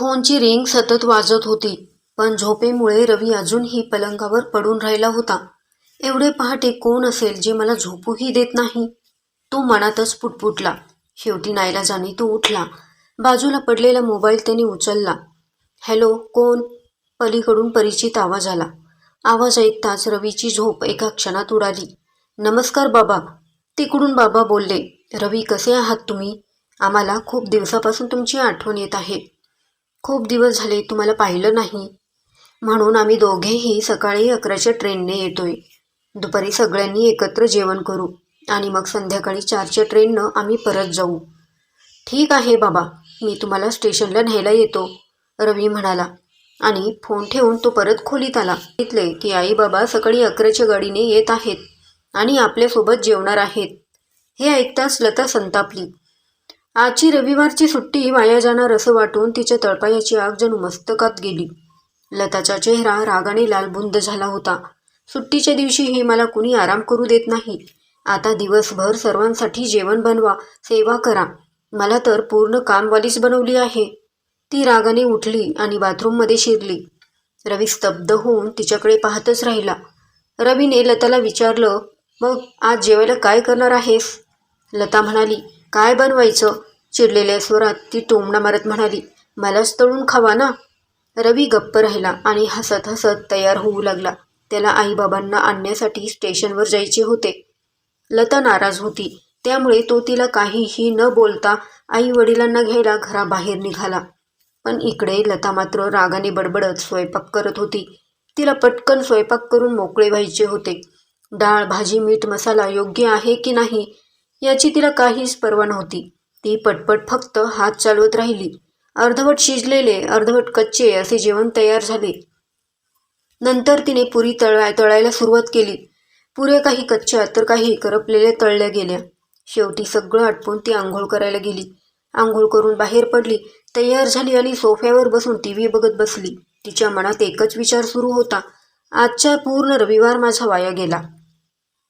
फोनची रिंग सतत वाजत होती पण झोपेमुळे रवी अजूनही पलंगावर पडून राहिला होता. एवढे पहाटे कोण असेल जे मला झोपूही देत नाही? तो मनातच पुटपुटला. शेवटी नाईलाजाने तो उठला. बाजूला पडलेला मोबाईल त्याने उचलला. हॅलो कोण? पलीकडून परिचित आवाज आला. आवाज ऐकताच रवीची झोप एका क्षणात उडाली. नमस्कार बाबा. तिकडून बाबा बोलले रवी कसे आहात तुम्ही? आम्हाला खूप दिवसापासून तुमची आठवण येत आहे. खूप दिवस झाले तुम्हाला पाहिलं नाही. म्हणून आम्ही दोघेही सकाळी अकराच्या ट्रेनने येतोय. दुपारी सगळ्यांनी एकत्र जेवण करू आणि मग संध्याकाळी चारच्या ट्रेननं आम्ही परत जाऊ. ठीक आहे बाबा मी तुम्हाला स्टेशनला न्यायला येतो रवी म्हणाला. आणि फोन ठेवून तो परत खोलीत आला. घेतले की आई बाबा सकाळी अकराच्या गाडीने येत आहेत आणि आपल्यासोबत जेवणार आहेत. हे ऐकताच लता संतापली. आजची रविवारची सुट्टी वाया जाणार असं वाटून तिच्या तळपायाची आग जणू मस्तकात गेली. लताचा चेहरा रागाने लालबुंद झाला होता. सुट्टीच्या दिवशीही मला कुणी आराम करू देत नाही. आता दिवसभर सर्वांसाठी जेवण बनवा सेवा करा. मला तर पूर्ण कामवालीच बनवली आहे. ती रागाने उठली आणि बाथरूममध्ये शिरली. रवी स्तब्ध होऊन तिच्याकडे पाहतच राहिला. रवीने लताला विचारलं मग आज जेवायला काय करणार आहेस? लता म्हणाली काय बनवायचं? चिडलेल्या स्वरात ती टोमणा मारत म्हणाली मलाच तळून खावा ना. रवी गप्प राहिला आणि हसत हसत तयार होऊ लागला. त्याला आईबाबांना आणण्यासाठी स्टेशनवर जायचे होते. लता नाराज होती. त्यामुळे तो तिला काहीही न बोलता आई वडिलांना घ्यायला घराबाहेर निघाला. पण इकडे लता मात्र रागाने बडबडत स्वयंपाक करत होती. तिला पटकन स्वयंपाक करून मोकळे व्हायचे होते. डाळ भाजी मीठ मसाला योग्य आहे की नाही याची तिला काहीच पर्वा नव्हती. ती पटपट फक्त हात चालवत राहिली. अर्धवट शिजलेले अर्धवट कच्चे असे जेवण तयार झाले. नंतर तिने पुरी तळाय तळायला सुरुवात केली. पुऱ्या काही कच्च्या तर काही करपलेल्या तळल्या गेल्या. शेवटी सगळं आटपून ती आंघोळ करायला गेली. आंघोळ करून बाहेर पडली तयार झाली आणि सोफ्यावर बसून टी व्ही बघत बसली. तिच्या मनात एकच विचार सुरू होता. आजचा पूर्ण रविवार माझा वाया गेला.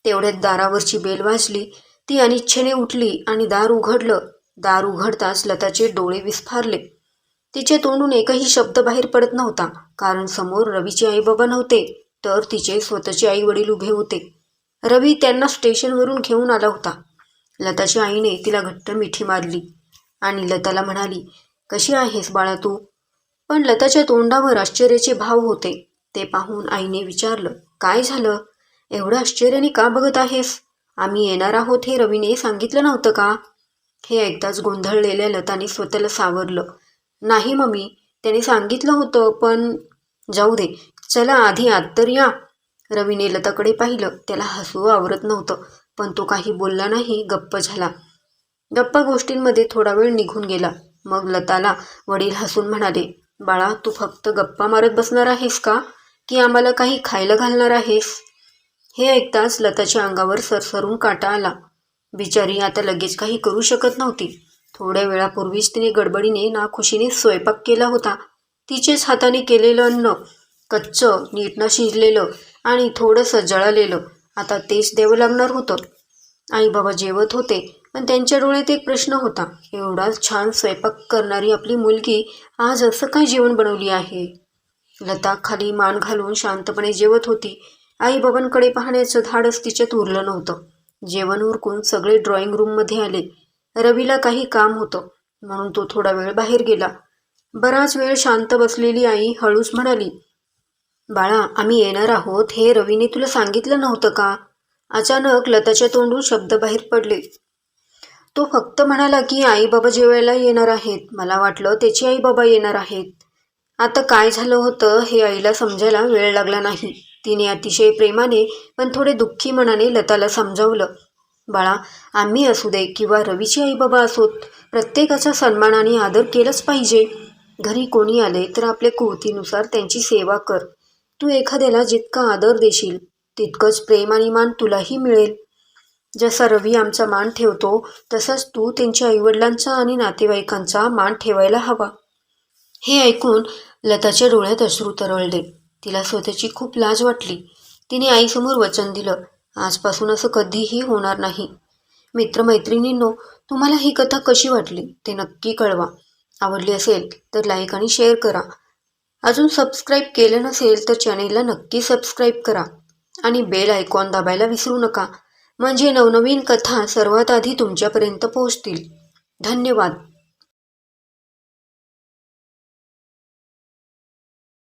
तेवढ्यात दारावरची बेल वाजली. ती अनिच्छेने उठली आणि दार उघडलं. दार उघडताच लताचे डोळे विस्फारले. तिचे तोंडून एकही शब्द बाहेर पडत नव्हता. कारण समोर रवीचे आईबाबा नव्हते तर तिचे स्वतःचे आई वडील उभे होते. रवी त्यांना स्टेशनवरून घेऊन आला होता. लताच्या आईने तिला घट्ट मिठी मारली आणि लताला म्हणाली कशी आहेस बाळा तू? पण लताच्या तोंडावर आश्चर्याचे भाव होते. ते पाहून आईने विचारलं काय झालं? एवढं आश्चर्याने का बघत आहेस? आम्ही येणार आहोत हे रवीने सांगितलं नव्हतं का? हे ऐकताच गोंधळलेल्या लताने स्वतःला सावरलं. नाही मम्मी त्याने सांगितलं होतं पण जाऊ दे. चला आधी आत तर या. रवीने लताकडे पाहिलं. त्याला हसू आवरत नव्हतं पण तो काही बोलला नाही. गप्प झाला. गप्पा गोष्टींमध्ये थोडा वेळ निघून गेला. मग लताला वडील हसून म्हणाले बाळा तू फक्त गप्पा मारत बसणार आहेस का? की आम्हाला काही खायला घालणार आहेस? हे ऐकताच लताच्या अंगावर सरसरून काटा आला. बिचारी आता लगेच काही करू शकत नव्हती. थोड्या वेळापूर्वीच तिने गडबडीने नाखुशीने स्वयंपाक केला होता. तिचेच हाताने केलेलं अन्न कच्चं नीटनं शिजलेलं आणि थोडंसं जळालेलं. आता तेच द्यावं लागणार होतं. आई बाबा जेवत होते पण त्यांच्या डोळ्यात एक प्रश्न होता. एवढा छान स्वयंपाक करणारी आपली मुलगी आज असं काय जेवण बनवली आहे? लता खाली मान घालून शांतपणे जेवत होती. आईबाबांकडे पाहण्याचं धाडस तिच्यात उरलं नव्हतं. जेवण उरकून सगळे ड्रॉइंग रूममध्ये आले. रवीला काही काम होतं म्हणून तो थोडा वेळ बाहेर गेला. बराच वेळ शांत बसलेली आई हळूच म्हणाली बाळा आम्ही येणार आहोत. हे रवीने तुला सांगितलं नव्हतं का? अचानक लताच्या तोंडून शब्द बाहेर पडले. तो फक्त म्हणाला की आई बाबा जेवायला येणार आहेत. मला वाटलं त्याची आई बाबा येणार आहेत. आता काय झालं होतं हे आईला समजायला वेळ लागला नाही. तिने अतिशय प्रेमाने पण थोडे दुःखी मनाने लताला समजावलं बाळा आम्ही असू दे किंवा रवीची आई बाबा असोत प्रत्येकाचा सन्मान आणि आदर केलंच पाहिजे. घरी कोणी आले तर आपल्या कुवतीनुसार त्यांची सेवा कर. तू एखाद्याला जितका आदर देशील तितकंच प्रेम आणि मान तुलाही मिळेल. जसा रवी आमचा मान ठेवतो तसाच तू त्यांच्या आईवडिलांचा आणि नातेवाईकांचा मान ठेवायला हवा. हे ऐकून लताच्या डोळ्यात अश्रू तरळले. तिला स्वतःची खूप लाज वाटली. तिने आईसमोर वचन दिलं. आजपासून असं कधीही होणार नाही. मित्रमैत्रिणींनो तुम्हाला ही कथा कशी वाटली ते नक्की कळवा. आवडली असेल तर लाईक आणि शेअर करा. अजून सबस्क्राईब केलं नसेल तर चॅनेलला नक्की सबस्क्राईब करा. आणि बेल आयकॉन दाबायला विसरू नका. म्हणजे नवनवीन कथा सर्वात आधी तुमच्यापर्यंत पोहोचतील. धन्यवाद.